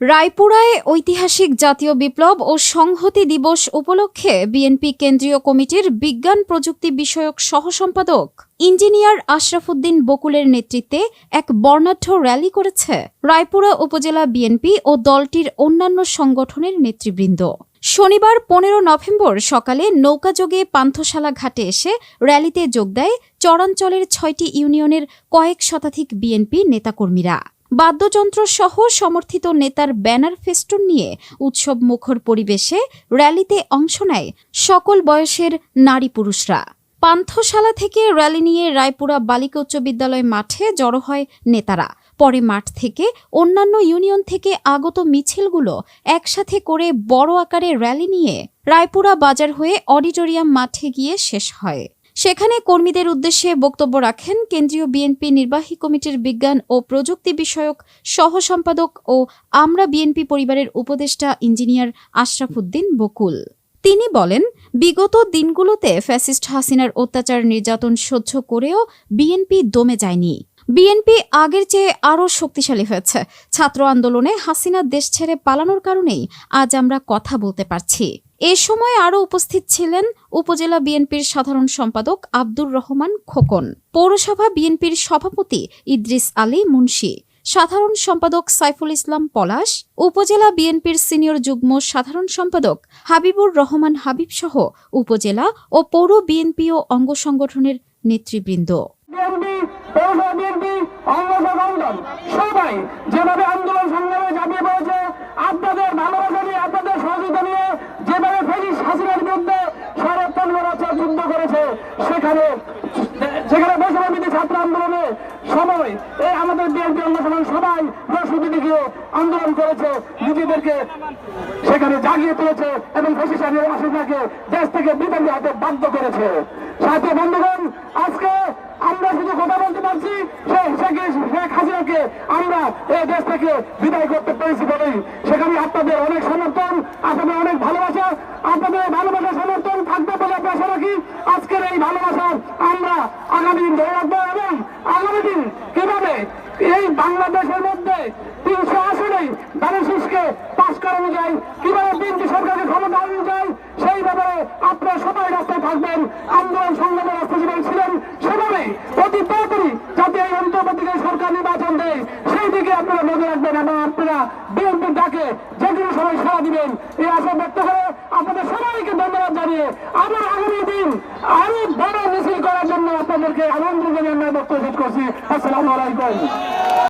রায়পুরায় ঐতিহাসিক জাতীয় বিপ্লব ও সংহতি দিবস উপলক্ষে বিএনপি কেন্দ্রীয় কমিটির বিজ্ঞান প্রযুক্তি বিষয়ক সহসম্পাদক ইঞ্জিনিয়ার আশরাফুদ্দিন বকুলের নেতৃত্বে এক বর্ণাঢ্য র্যালি করেছে রায়পুরা উপজেলা বিএনপি ও দলটির অন্যান্য সংগঠনের নেতৃবৃন্দ। শনিবার পনেরো নভেম্বর সকালে নৌকাযোগে পান্থশালা ঘাটে এসে র্যালিতে যোগ দেয় চরাঞ্চলের ছয়টি ইউনিয়নের কয়েক শতাধিক বিএনপি নেতাকর্মীরা। বাদ্যযন্ত্র সহ সমর্থিত নেতার ব্যানার ফেস্টুন নিয়ে উৎসব মুখর পরিবেশে র্যালিতে অংশ নেয় সকল বয়সের নারী পুরুষরা। পান্থশালা থেকে র্যালি নিয়ে রায়পুরা বালিকা উচ্চ বিদ্যালয় মাঠে জড়ো হয় নেতারা। পরে মাঠ থেকে অন্যান্য ইউনিয়ন থেকে আগত মিছিলগুলো একসাথে করে বড় আকারে র্যালি নিয়ে রায়পুরা বাজার হয়ে অডিটোরিয়াম মাঠে গিয়ে শেষ হয়। সেখানে কর্মীদের উদ্দেশ্যে বক্তব্য রাখেন কেন্দ্রীয় বিএনপি নির্বাহী কমিটির বিজ্ঞান ও প্রযুক্তি বিষয়ক সহ সম্পাদক ও আমরা বিএনপি পরিবারের উপদেষ্টা ইঞ্জিনিয়ার আশরাফুদ্দিন বকুল। তিনি বলেন, বিগত দিনগুলোতে ফ্যাসিস্ট হাসিনার অত্যাচার নির্যাতন সহ্য করেও বিএনপি দমে যায়নি। বিএনপি আগের চেয়ে আরও শক্তিশালী হয়েছে। ছাত্র আন্দোলনে হাসিনা দেশ ছেড়ে পালানোর কারণেই আজ আমরা কথা বলতে পারছি। এ সময় আরও উপস্থিত ছিলেন উপজেলা বিএনপির সাধারণ সম্পাদক আব্দুর রহমান খোকন। পৌরসভা বিএনপির সভাপতি ইদ্রিস আলী মুন্সি, সাধারণ সম্পাদক সাইফুল ইসলাম পলাশ, উপজেলা বিএনপির সিনিয়র যুগ্ম সাধারণ সম্পাদক হাবিবুর রহমান হাবিব সহ উপজেলা ও পৌর বিএনপি ও অঙ্গ সংগঠনের নেতৃবৃন্দ। সবাই যেভাবে আন্দোলন সংগ্রামে ঝাঁপিয়ে পড়েছে আপনাদের ভালোবাসা নিয়ে আপনাদের সহযোগিতা নিয়ে যেভাবে ফেলিস হাসিনার বিরুদ্ধে সাড়ে পনেরো বছর যুদ্ধ করেছে সেখানে সেখানে বৈষম্যবিধি ছাত্র আন্দোলনে সময়, এই আমাদের বিএনপি সংগঠন সবাই গিয়ে আন্দোলন করেছে নিজেদেরকে সেখানে জাগিয়ে তুলেছে এবং ফেসিসানের হাসিনাকে দেশ থেকে বিদায় হাতে বাধ্য করেছে। সাথে বন্ধুগণ, আজকে আমরা শুধু কথা বলতে পারছি সে শেখ শেখ হাসিনাকে আমরা এই দেশ থেকে বিদায় করতে পেরেছি বলেই। সেখানে আপনাদের অনেক সমর্থন, আপনাদের অনেক ভালোবাসা, আপনাদের এই ভালোবাসা সমর্থন থাকবে বলে আজকের এই ভালোবাসা আমরা আগামী দিন ধরে রাখব এবং আগামী দিন কীভাবে এই বাংলাদেশের মধ্যে তিনশো আসনেই ধানের পাশ করানো যায়, কীভাবে বিএনপি সরকারকে ক্ষমতা আনানো যায়, সেই ব্যাপারে আপনারা সবাই রাস্তায় থাকবেন, আন্দোলন সংগ্রামের রাস্তা যেভাবে ছিলেন সেভাবে অতি তাড়াতাড়ি যাতে এই অন্তর্বর্তীকালীন সরকার নির্বাচন দেয়, সেই দিকে আপনারা নজর রাখবেন এবং আপনারা বিএনপির ডাকে যে কোনো সময় সাড়া দিবেন। এই আশা ব্যক্ত করে আপনাদের সবাইকে ধন্যবাদ জানিয়ে আবার আগামী দিন আরও বড় মিছিল করার জন্য আপনাদেরকে আমন্ত্রণ জানিয়ে আমরা বক্তব্য করছি। আসসালামু আলাইকুম।